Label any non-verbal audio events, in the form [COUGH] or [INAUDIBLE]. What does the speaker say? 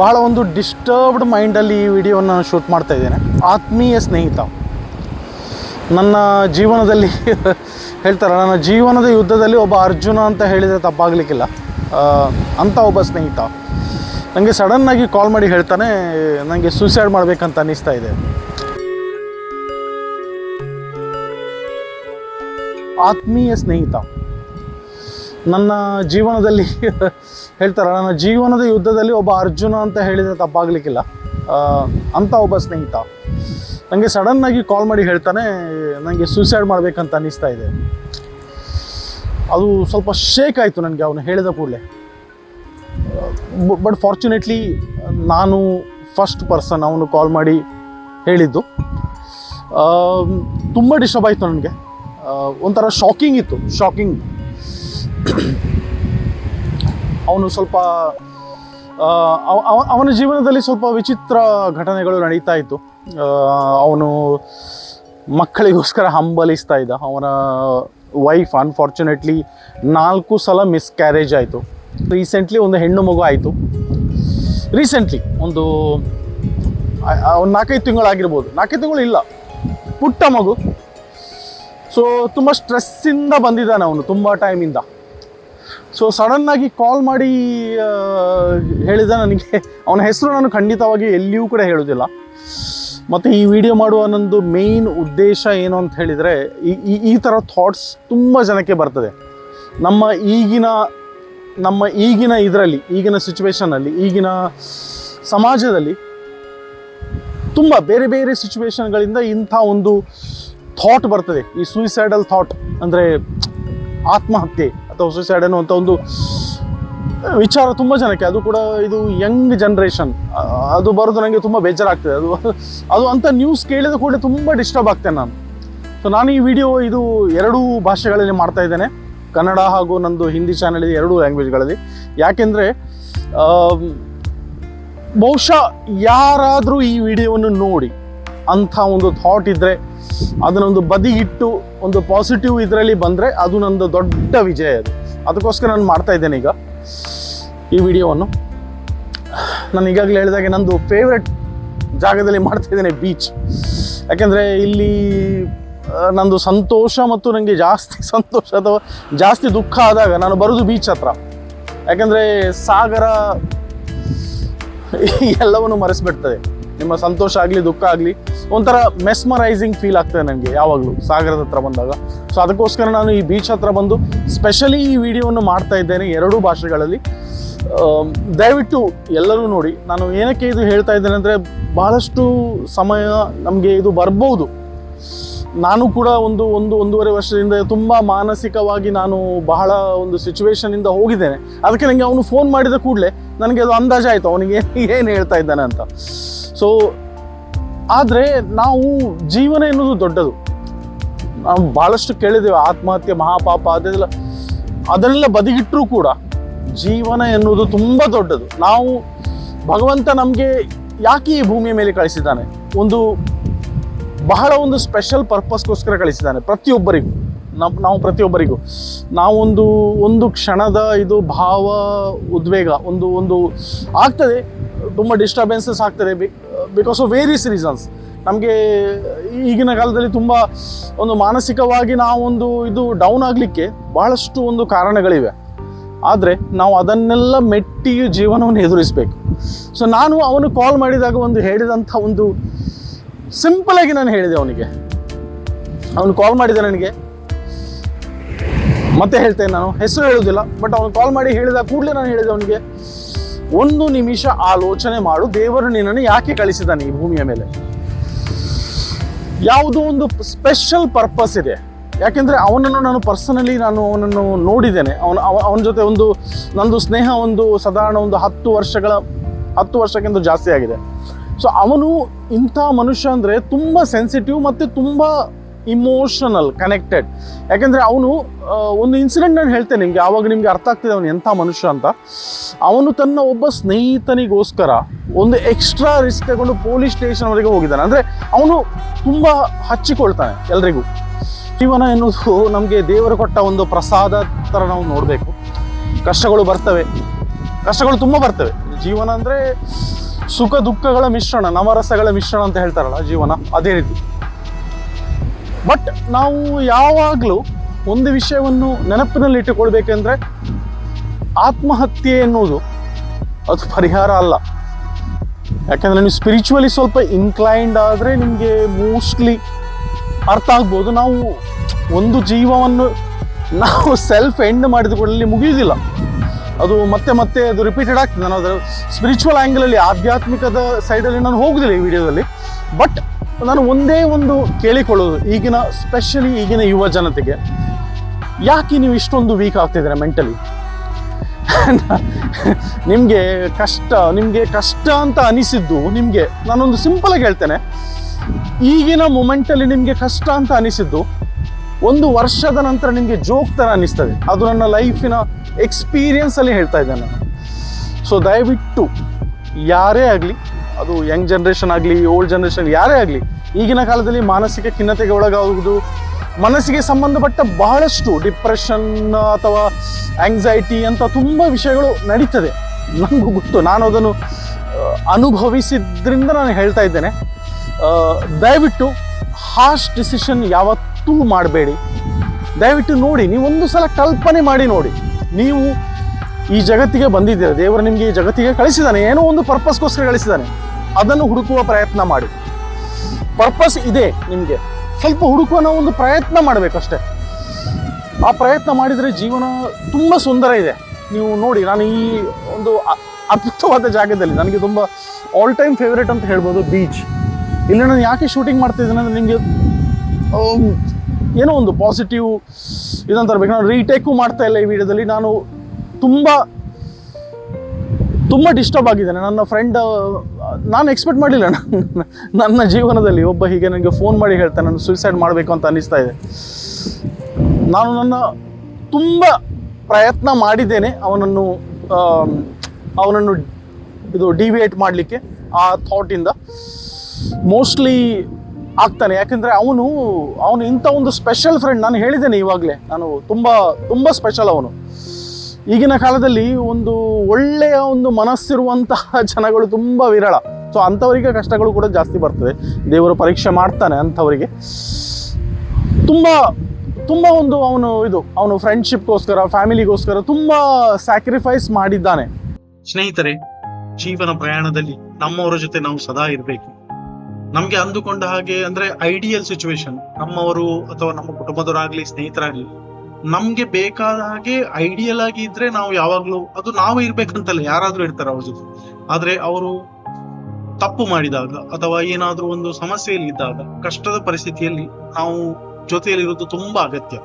ಬಹಳ ಒಂದು ಡಿಸ್ಟರ್ಬ್ಡ್ ಮೈಂಡಲ್ಲಿ ಈ ವಿಡಿಯೋನ ಶೂಟ್ ಮಾಡ್ತಾ ಇದ್ದೇನೆ. ಆತ್ಮೀಯ ಸ್ನೇಹಿತ, ನನ್ನ ಜೀವನದಲ್ಲಿ [LAUGHS] ಹೇಳ್ತಾರೆ ನನ್ನ ಜೀವನದ ಯುದ್ಧದಲ್ಲಿ ಒಬ್ಬ ಅರ್ಜುನ ಅಂತ ಹೇಳಿದರೆ ತಪ್ಪಾಗಲಿಕ್ಕಿಲ್ಲ. ಅಂಥ ಒಬ್ಬ ಸ್ನೇಹಿತ. ನನಗೆ ಸಡನ್ನಾಗಿ ಕಾಲ್ ಮಾಡಿ ಹೇಳ್ತಾನೆ ನನಗೆ ಸೂಸೈಡ್ ಮಾಡಬೇಕಂತ ಅನ್ನಿಸ್ತಾ ಇದೆ. ಆತ್ಮೀಯ ಸ್ನೇಹಿತ ನನ್ನ ಜೀವನದಲ್ಲಿ [LAUGHS] ಹೇಳ್ತಾರ ನನ್ನ ಜೀವನದ ಯುದ್ಧದಲ್ಲಿ ಒಬ್ಬ ಅರ್ಜುನ ಅಂತ ಹೇಳಿದರೆ ತಪ್ಪಾಗಲಿಕ್ಕಿಲ್ಲ. ಅಂತ ಒಬ್ಬ ಸ್ನೇಹಿತ. ನನಗೆ ಸಡನ್ನಾಗಿ ಕಾಲ್ ಮಾಡಿ ಹೇಳ್ತಾನೆ ನನಗೆ ಸೂಸೈಡ್ ಮಾಡಬೇಕಂತ ಅನ್ನಿಸ್ತಾ ಇದೆ. ಅದು ಸ್ವಲ್ಪ ಶೇಕ್ ಆಯಿತು ನನಗೆ ಅವನು ಹೇಳಿದ ಕೂಡಲೇ. ಬಟ್ ಫಾರ್ಚುನೇಟ್ಲಿ ನಾನು ಫಸ್ಟ್ ಪರ್ಸನ್ ಅವನು ಕಾಲ್ ಮಾಡಿ ಹೇಳಿದ್ದು. ತುಂಬ ಡಿಸ್ಟರ್ಬ್ ಆಯಿತು ನನಗೆ. ಒಂಥರ ಶಾಕಿಂಗ್ ಇತ್ತು ಶಾಕಿಂಗ್ ಅವನು ಸ್ವಲ್ಪ ಅವನ ಜೀವನದಲ್ಲಿ ಸ್ವಲ್ಪ ವಿಚಿತ್ರ ಘಟನೆಗಳು ನಡೀತಾ ಇತ್ತು. ಅವನು ಮಕ್ಕಳಿಗೋಸ್ಕರ ಹಂಬಲಿಸ್ತಾ ಇದ್ದ. ಅವನ ವೈಫ್ ಅನ್ಫಾರ್ಚುನೇಟ್ಲಿ ನಾಲ್ಕು ಸಲ ಮಿಸ್ಕ್ಯಾರೇಜ್ ಆಯಿತು. ರೀಸೆಂಟ್ಲಿ ಒಂದು ಹೆಣ್ಣು ಮಗು ಆಯಿತು. ರೀಸೆಂಟ್ಲಿ ಒಂದು ಒಂದು ನಾಲ್ಕೈದು ತಿಂಗಳಾಗಿರ್ಬೋದು ನಾಲ್ಕೈದು ತಿಂಗಳು ಇಲ್ಲ. ಪುಟ್ಟ ಮಗು. ಸೊ ತುಂಬ ಸ್ಟ್ರೆಸ್ಸಿಂದ ಬಂದಿದ್ದಾನೆ ಅವನು, ತುಂಬ ಟೈಮಿಂದ ಸೊ ಸಡನ್ನಾಗಿ ಕಾಲ್ ಮಾಡಿ ಹೇಳಿದ ನನಗೆ, ಅವನ ಹೆಸರು ನಾನು ಖಂಡಿತವಾಗಿ ಎಲ್ಲಿಯೂ ಕೂಡ ಹೇಳೋದಿಲ್ಲ. ಮತ್ತು ಈ ವಿಡಿಯೋ ಮಾಡುವ ನನ್ನದು ಮೇಯ್ನ್ ಉದ್ದೇಶ ಏನು ಅಂತ ಹೇಳಿದರೆ, ಈ, ಈ- ಈ ಥರ ಥಾಟ್ಸ್ ತುಂಬ ಜನಕ್ಕೆ ಬರ್ತದೆ. ನಮ್ಮ ಈಗಿನ ನಮ್ಮ ಈಗಿನ ಇದರಲ್ಲಿ, ಈಗಿನ ಸಿಚುವೇಷನಲ್ಲಿ ಈಗಿನ ಸಮಾಜದಲ್ಲಿ ತುಂಬ ಬೇರೆ ಬೇರೆ ಸಿಚುವೇಷನ್ಗಳಿಂದ ಇಂಥ ಒಂದು ಥಾಟ್ ಬರ್ತದೆ. ಈ ಸೂಯಿಸೈಡಲ್ ಥಾಟ್ ಅಂದರೆ ಆತ್ಮಹತ್ಯೆ. ಅಥವಾ ಏನೋ ಅನ್ನುವಂಥ ಒಂದು ವಿಚಾರ ತುಂಬ ಜನಕ್ಕೆ. ಅದು ಕೂಡ ಇದು ಯಂಗ್ ಜನ್ರೇಷನ್ ಅದು ಬರೋದು ನನಗೆ ತುಂಬ ಬೇಜಾರಾಗ್ತದೆ. ಅದು ಅದು ಅಂಥ ನ್ಯೂಸ್ ಕೇಳಿದ ಕೂಡಲೇ ತುಂಬ ಡಿಸ್ಟರ್ಬ್ ಆಗ್ತೇನೆ ನಾನು. ಸೊ ನಾನು ಈ ವಿಡಿಯೋ ಇದು ಎರಡೂ ಭಾಷೆಗಳಲ್ಲಿ ಮಾಡ್ತಾ ಇದ್ದೇನೆ. ಕನ್ನಡ ಹಾಗೂ ನಂದು ಹಿಂದಿ ಚಾನಲ್ ಇದೆ ಎರಡೂ ಲ್ಯಾಂಗ್ವೇಜ್ಗಳಲ್ಲಿ ಯಾಕೆಂದರೆ ಬಹುಶಃ ಯಾರಾದರೂ ಈ ವಿಡಿಯೋವನ್ನು ನೋಡಿ, ಅಂಥ ಒಂದು ಥಾಟ್ ಇದ್ದರೆ ಅದನ್ನೊಂದು ಬದಿಗಿಟ್ಟು ಒಂದು ಪಾಸಿಟಿವ್ ಇದರಲ್ಲಿ ಬಂದರೆ ಅದು ನಂದು ದೊಡ್ಡ ವಿಜಯ ಅದು. ಅದಕ್ಕೋಸ್ಕರ ನಾನು ಮಾಡ್ತಾ ಇದ್ದೇನೆ ಈಗ ಈ ವಿಡಿಯೋವನ್ನು. ನಾನು ಈಗಾಗಲೇ ಹೇಳಿದಾಗೆ ನಂದು ಫೇವ್ರೆಟ್ ಜಾಗದಲ್ಲಿ ಮಾಡ್ತಾ ಇದ್ದೇನೆ ಬೀಚ್ ಯಾಕೆಂದರೆ ಇಲ್ಲಿ ನಂದು ಸಂತೋಷ ಮತ್ತು ನನಗೆ ಜಾಸ್ತಿ [LAUGHS] ಸಂತೋಷ ಅಥವಾ ಜಾಸ್ತಿ ದುಃಖ ಆದಾಗ ನಾನು ಬರೋದು ಬೀಚ್ ಹತ್ರ. ಯಾಕೆಂದರೆ ಸಾಗರ [LAUGHS] ಎಲ್ಲವನ್ನು ಮರೆಸಿಬಿಡ್ತದೆ. ನಿಮ್ಮ ಸಂತೋಷ ಆಗಲಿ, ದುಃಖ ಆಗಲಿ, ಒಂಥರ ಮೆಸ್ಮರೈಸಿಂಗ್ ಫೀಲ್ ಆಗ್ತದೆ ನನಗೆ ಯಾವಾಗಲೂ ಸಾಗರದ ಹತ್ರ ಬಂದಾಗ. ಸೊ ಅದಕ್ಕೋಸ್ಕರ ನಾನು ಈ ಬೀಚ್ ಹತ್ರ ಬಂದು ಸ್ಪೆಷಲಿ ಈ ವಿಡಿಯೋವನ್ನು ಮಾಡ್ತಾ ಇದ್ದೇನೆ ಎರಡೂ ಭಾಷೆಗಳಲ್ಲಿ. ದಯವಿಟ್ಟು ಎಲ್ಲರೂ ನೋಡಿ, ನಾನು ಏನಕ್ಕೆ ಇದು ಹೇಳ್ತಾ ಇದ್ದೇನೆ ಅಂದರೆ ಬಹಳಷ್ಟು ಸಮಯ ನಮಗೆ ಇದು ಬರ್ಬೋದು. ನಾನು ಕೂಡ ಒಂದು ಒಂದು, ಒಂದೂವರೆ ವರ್ಷದಿಂದ ತುಂಬ ಮಾನಸಿಕವಾಗಿ ನಾನು ಬಹಳ ಒಂದು ಸಿಚುವೇಶನಿಂದ ಹೋಗಿದ್ದೇನೆ. ಅದಕ್ಕೆ ನನಗೆ ಅವನು ಫೋನ್ ಮಾಡಿದ ಕೂಡಲೇ ನನಗೆ ಅದು ಅಂದಾಜಾಯಿತು, ಅವನಿಗೆ ಏನು ಹೇಳ್ತಾ ಇದ್ದಾನೆ ಅಂತ. ಸೊ ಆದರೆ ನಾವು ಜೀವನ ಎನ್ನುವುದು ದೊಡ್ಡದು. ನಾವು ಭಾಳಷ್ಟು ಕೇಳಿದ್ದೇವೆ, ಆತ್ಮಹತ್ಯೆ, ಮಹಾಪಾಪ, ಅದೆಲ್ಲ, ಅದನ್ನೆಲ್ಲ ಬದಿಗಿಟ್ಟರೂ ಕೂಡ ಜೀವನ ಎನ್ನುವುದು ತುಂಬ ದೊಡ್ಡದು. ನಾವು ಭಗವಂತ ನಮಗೆ ಯಾಕೆ ಈ ಭೂಮಿಯ ಮೇಲೆ ಕಳಿಸಿದ್ದಾನೆ? ಒಂದು ಬಹಳ ಒಂದು ಸ್ಪೆಷಲ್ ಪರ್ಪಸ್ಗೋಸ್ಕರ ಕಳಿಸಿದ್ದಾನೆ ಪ್ರತಿಯೊಬ್ಬರಿಗೂ. ನಾವು ನಾವು ಪ್ರತಿಯೊಬ್ಬರಿಗೂ. ನಾವೊಂದು, ಒಂದು ಕ್ಷಣದ ಇದು ಭಾವ, ಉದ್ವೇಗ, ಒಂದು ಒಂದು ಆಗ್ತದೆ. ತುಂಬ ಡಿಸ್ಟರ್ಬೆನ್ಸಸ್ ಆಗ್ತದೆ. ಬಿಕಾಸ್ ಆಫ್ ವೇರಿಯಸ್ ರೀಸನ್ಸ್ ನಮಗೆ ಈಗಿನ ಕಾಲದಲ್ಲಿ ತುಂಬ ಒಂದು ಮಾನಸಿಕವಾಗಿ ನಾವೊಂದು ಇದು ಡೌನ್ ಆಗಲಿಕ್ಕೆ ಬಹಳಷ್ಟು ಒಂದು ಕಾರಣಗಳಿವೆ. ಆದರೆ ನಾವು ಅದನ್ನೆಲ್ಲ ಮೆಟ್ಟಿ ಜೀವನವನ್ನು ಎದುರಿಸಬೇಕು. ಸೊ ನಾನು ಅವನು ಕಾಲ್ ಮಾಡಿದಾಗ ಒಂದು ಹೇಳಿದಂಥ ಒಂದು ಸಿಂಪಲಾಗಿ ನಾನು ಹೇಳಿದೆ ಅವನಿಗೆ. ಅವನು ಕಾಲ್ ಮಾಡಿದೆ ನನಗೆ. ಮತ್ತೆ ಹೇಳ್ತೇನೆ ನಾನು. ಹೆಸರು ಹೇಳುವುದಿಲ್ಲ ಬಟ್ ಅವನು ಕಾಲ್ ಮಾಡಿ ಹೇಳಿದ ಕೂಡಲೇ ನಾನು ಹೇಳಿದೆ ಅವನಿಗೆ. ಒಂದು ನಿಮಿಷ ಆಲೋಚನೆ ಮಾಡು. ದೇವರು ನಿನ್ನನ್ನು ಯಾಕೆ ಕಳಿಸಿದ್ದಾನೆ ಈ ಭೂಮಿಯ ಮೇಲೆ? ಯಾವುದೋ ಒಂದು ಸ್ಪೆಷಲ್ ಪರ್ಪಸ್ ಇದೆ. ಯಾಕೆಂದರೆ ಅವನನ್ನು ನಾನು ಪರ್ಸನಲಿ ನಾನು ಅವನನ್ನು ನೋಡಿದ್ದೇನೆ. ಅವನ, ಅವ- ಅವನ ಜೊತೆ ಒಂದು, ನಂದು ಸ್ನೇಹ ಒಂದು ಸಾಧಾರಣ ಒಂದು ಹತ್ತು ವರ್ಷಗಳ, ಹತ್ತು ವರ್ಷಕ್ಕಿಂತ ಜಾಸ್ತಿ ಆಗಿದೆ. ಸೊ ಅವನು ಇಂಥ ಮನುಷ್ಯ ಅಂದರೆ ತುಂಬ ಸೆನ್ಸಿಟಿವ್ ಮತ್ತು ತುಂಬ ಇಮೋಷನಲ್ ಕನೆಕ್ಟೆಡ್ ಯಾಕೆಂದರೆ ಅವನು ಒಂದು ಇನ್ಸಿಡೆಂಟ್ ನಾನು ಹೇಳ್ತೇನೆ ನಿಮಗೆ, ಆವಾಗ ನಿಮಗೆ ಅರ್ಥ ಆಗ್ತಿದೆ ಅವನು ಎಂಥ ಮನುಷ್ಯ ಅಂತ. ಅವನು ತನ್ನ ಒಬ್ಬ ಸ್ನೇಹಿತನಿಗೋಸ್ಕರ ಒಂದು ಎಕ್ಸ್ಟ್ರಾ ರಿಸ್ಕ್ ತಗೊಂಡು ಪೊಲೀಸ್ ಸ್ಟೇಷನ್ವರೆಗೆ ಹೋಗಿದ್ದಾನೆ. ಅಂದರೆ ಅವನು ತುಂಬ ಹಚ್ಚಿಕೊಳ್ತಾನೆ ಎಲ್ರಿಗೂ. ಜೀವನ ಎನ್ನುವುದು ನಮಗೆ ದೇವರು ಕೊಟ್ಟ ಒಂದು ಪ್ರಸಾದ ಥರ ನಾವು ನೋಡಬೇಕು. ಕಷ್ಟಗಳು ಬರ್ತವೆ. ಕಷ್ಟಗಳು ತುಂಬ ಬರ್ತವೆ. ಜೀವನ ಅಂದರೆ ಸುಖ, ದುಃಖಗಳ ಮಿಶ್ರಣ, ನವರಸಗಳ ಮಿಶ್ರಣ ಅಂತ ಹೇಳ್ತಾರಲ್ಲ ಜೀವನ, ಅದೇ ರೀತಿ. ಬಟ್ ನಾವು ಯಾವಾಗಲೂ ಒಂದು ವಿಷಯವನ್ನು ನೆನಪಿನಲ್ಲಿ ಇಟ್ಟುಕೊಳ್ಬೇಕೆಂದ್ರೆ ಆತ್ಮಹತ್ಯೆ ಎನ್ನುವುದು ಅದು ಪರಿಹಾರ ಅಲ್ಲ. ಯಾಕೆಂದರೆ ನೀವು ಸ್ಪಿರಿಚುವಲಿ ಸ್ವಲ್ಪ ಇನ್ಕ್ಲೈನ್ಡ್ ಆದರೆ ನಿಮಗೆ ಮೋಸ್ಟ್ಲಿ ಅರ್ಥ ಆಗ್ಬೋದು. ನಾವು ಒಂದು ಜೀವವನ್ನು ನಾವು ಸೆಲ್ಫ್ ಎಂಡ್ ಮಾಡಿದ ಮುಗಿಯುವುದಿಲ್ಲ. ಅದು ಮತ್ತೆ ಮತ್ತೆ ಅದು ರಿಪೀಟೆಡ್ ಆಗ್ತದೆ. ನಾನು ಅದರ ಸ್ಪಿರಿಚುವಲ್ ಆ್ಯಂಗಲಲ್ಲಿ ಆಧ್ಯಾತ್ಮಿಕದ ಸೈಡಲ್ಲಿ ನಾನು ಹೋಗುದಿಲ್ಲ ಈ ವಿಡಿಯೋದಲ್ಲಿ ಬಟ್ ನಾನು ಒಂದೇ ಒಂದು ಕೇಳಿಕೊಳ್ಳೋದು ಈಗಿನ ಸ್ಪೆಷಲಿ ಈಗಿನ ಯುವ ಜನತೆಗೆ. ಯಾಕೆ ನೀವು ಇಷ್ಟೊಂದು ವೀಕ್ ಆಗ್ತಿದ್ದೀರಾ ಮೆಂಟಲಿ [LAUGHS] ನಿಮಗೆ ಕಷ್ಟ ನಿಮಗೆ ಕಷ್ಟ ಅಂತ ಅನಿಸಿದ್ದು ನಿಮಗೆ. ನಾನೊಂದು ಸಿಂಪಲ್ ಆಗಿ ಹೇಳ್ತೇನೆ. ಈಗಿನ ಮೂಮೆಂಟಲ್ಲಿ ನಿಮಗೆ ಕಷ್ಟ ಅಂತ ಅನಿಸಿದ್ದು ಒಂದು ವರ್ಷದ ನಂತರ ನಿಮಗೆ ಜೋಕ್ ಥರ ಅನ್ನಿಸ್ತದೆ ಅದು ನನ್ನ ಲೈಫಿನ ಎಕ್ಸ್ಪೀರಿಯನ್ಸಲ್ಲಿ ಹೇಳ್ತಾ ಇದ್ದೇನೆ ನಾನು. ಸೊ ದಯವಿಟ್ಟು ಯಾರೇ ಆಗಲಿ ಅದು ಯಂಗ್ ಜನ್ರೇಷನ್ ಆಗಲಿ ಓಲ್ಡ್ ಜನ್ರೇಷನ್ ಯಾರೇ ಆಗಲಿ, ಈಗಿನ ಕಾಲದಲ್ಲಿ ಮಾನಸಿಕ ಖಿನ್ನತೆಗೆ ಒಳಗಾಗುವುದು, ಮನಸ್ಸಿಗೆ ಸಂಬಂಧಪಟ್ಟ ಬಹಳಷ್ಟು ಡಿಪ್ರೆಷನ್ ಅಥವಾ ಆಂಗ್ಸೈಟಿ ಅಂತ ತುಂಬ ವಿಷಯಗಳು ನಡೀತದೆ. ನನಗೂ ಗೊತ್ತು. ನಾನು ಅದನ್ನು ಅನುಭವಿಸಿದ್ರಿಂದ ನಾನು ಹೇಳ್ತಾ ಇದ್ದೇನೆ. ದಯವಿಟ್ಟು ಹಾಶ್ ಡಿಸಿಷನ್ ಯಾವತ್ತೂ ಮಾಡಬೇಡಿ. ದಯವಿಟ್ಟು ನೋಡಿ ನೀವು ಒಂದು ಸಲ ಕಲ್ಪನೆ ಮಾಡಿ ನೋಡಿ. ನೀವು ಈ ಜಗತ್ತಿಗೆ ಬಂದಿದ್ದೀರ ದೇವರು ನಿಮಗೆ ಈ ಜಗತ್ತಿಗೆ ಕಳಿಸಿದ್ದಾನೆ. ಏನೋ ಒಂದು ಪರ್ಪಸ್ಗೋಸ್ಕರ ಕಳಿಸಿದ್ದಾನೆ. ಅದನ್ನು ಹುಡುಕುವ ಪ್ರಯತ್ನ ಮಾಡಿ. ಪರ್ಪಸ್ ಇದೆ ನಿಮಗೆ. ಸ್ವಲ್ಪ ಹುಡುಕುವ ನಾವು ಒಂದು ಪ್ರಯತ್ನ ಮಾಡಬೇಕಷ್ಟೇ ಆ ಪ್ರಯತ್ನ ಮಾಡಿದರೆ ಜೀವನ ತುಂಬ ಸುಂದರ ಇದೆ. ನೀವು ನೋಡಿ, ನಾನು ಈ ಒಂದು ಅದ್ಭುತವಾದ ಜಾಗದಲ್ಲಿ, ನನಗೆ ತುಂಬ ಆಲ್ ಟೈಮ್ ಫೇವ್ರೇಟ್ ಅಂತ ಹೇಳ್ಬೋದು ಬೀಚ್ ಇಲ್ಲಿ ನಾನು ಯಾಕೆ ಶೂಟಿಂಗ್ ಮಾಡ್ತಿದ್ದೀನಿ ಅಂದರೆ ನಿಮಗೆ ಏನೋ ಒಂದು ಪಾಸಿಟಿವ್ ಇದಂತ ಇರ್ಬೇಕು ನಾನು ರೀಟೇಕು ಮಾಡ್ತಾ ಇಲ್ಲ ಈ ವಿಡಿಯೋದಲ್ಲಿ ನಾನು ತುಂಬ ತುಂಬ ಡಿಸ್ಟರ್ಬ್ ಆಗಿದ್ದಾನೆ. ನನ್ನ ಫ್ರೆಂಡ್ ನಾನು ಎಕ್ಸ್ಪೆಕ್ಟ್ ಮಾಡಲಿಲ್ಲ. ನನ್ನ- ಜೀವನದಲ್ಲಿ ಒಬ್ಬ ಹೀಗೆ ನನಗೆ ಫೋನ್ ಮಾಡಿ ಹೇಳ್ತಾನೆ, ನಾನು ಸೂಸೈಡ್ ಮಾಡಬೇಕು ಅಂತ ಅನ್ನಿಸ್ತಾ ಇದೆ. ನಾನು ನನ್ನ ತುಂಬ ಪ್ರಯತ್ನ ಮಾಡಿದ್ದೇನೆ ಅವನನ್ನು ಅವನನ್ನು ಇದು ಡಿವಿಯೇಟ್ ಮಾಡಲಿಕ್ಕೆ ಆ ಥಾಟಿಂದ ಮೋಸ್ಟ್ಲಿ ಆಗ್ತಾನೆ. ಯಾಕೆಂದರೆ ಅವನು ಅವನು ಇಂಥ ಒಂದು ಸ್ಪೆಷಲ್ ಫ್ರೆಂಡ್ ನಾನು ಹೇಳಿದ್ದೇನೆ ಇವಾಗಲೇ. ನಾನು ತುಂಬ ತುಂಬ ಸ್ಪೆಷಲ್ ಅವನು. ಈಗಿನ ಕಾಲದಲ್ಲಿ ಒಂದು ಒಳ್ಳೆಯ ಒಂದು ಮನಸ್ಸಿರುವಂತಹ ಜನಗಳು ತುಂಬ ವಿರಳ. ಸೊ ಅಂಥವರಿಗೆ ಕಷ್ಟಗಳು ಕೂಡ ಜಾಸ್ತಿ ಬರ್ತದೆ. ದೇವರು ಪರೀಕ್ಷೆ ಮಾಡ್ತಾನೆ ಅಂಥವರಿಗೆ. ತುಂಬ ತುಂಬ ಒಂದು ಅವನು ಇದು, ಅವನು ಫ್ರೆಂಡ್ಶಿಪ್ಗೋಸ್ಕರ ಫ್ಯಾಮಿಲಿಗೋಸ್ಕರ ತುಂಬ ಸ್ಯಾಕ್ರಿಫೈಸ್ ಮಾಡಿದ್ದಾನೆ. ಸ್ನೇಹಿತರೆ, ಜೀವನ ಪ್ರಯಾಣದಲ್ಲಿ ನಮ್ಮವರ ಜೊತೆ ನಾವು ಸದಾ ಇರಬೇಕು. ನಮ್ಗೆ ಅಂದುಕೊಂಡ ಹಾಗೆ ಅಂದ್ರೆ ಐಡಿಯಲ್ ಸಿಚುವೇಶನ್ ನಮ್ಮವರು ಅಥವಾ ನಮ್ಮ ಕುಟುಂಬದವರಾಗ್ಲಿ, ಸ್ನೇಹಿತರಾಗ್ಲಿ ನಮ್ಗೆ ಬೇಕಾದ ಹಾಗೆ ಐಡಿಯಲ್ ಆಗಿ ಇದ್ರೆ ನಾವು ಯಾವಾಗ್ಲೂ ಅದು ನಾವು ಇರ್ಬೇಕಂತಲ್ಲ, ಯಾರಾದ್ರೂ ಇರ್ತಾರೆ ಅವ್ರ ಜೊತೆ. ಆದ್ರೆ ಅವರು ತಪ್ಪು ಮಾಡಿದಾಗ ಅಥವಾ ಏನಾದ್ರೂ ಒಂದು ಸಮಸ್ಯೆಯಲ್ಲಿ ಇದ್ದಾಗ ಕಷ್ಟದ ಪರಿಸ್ಥಿತಿಯಲ್ಲಿ ನಾವು ಜೊತೆಯಲ್ಲಿರೋದು ತುಂಬಾ ಅಗತ್ಯ.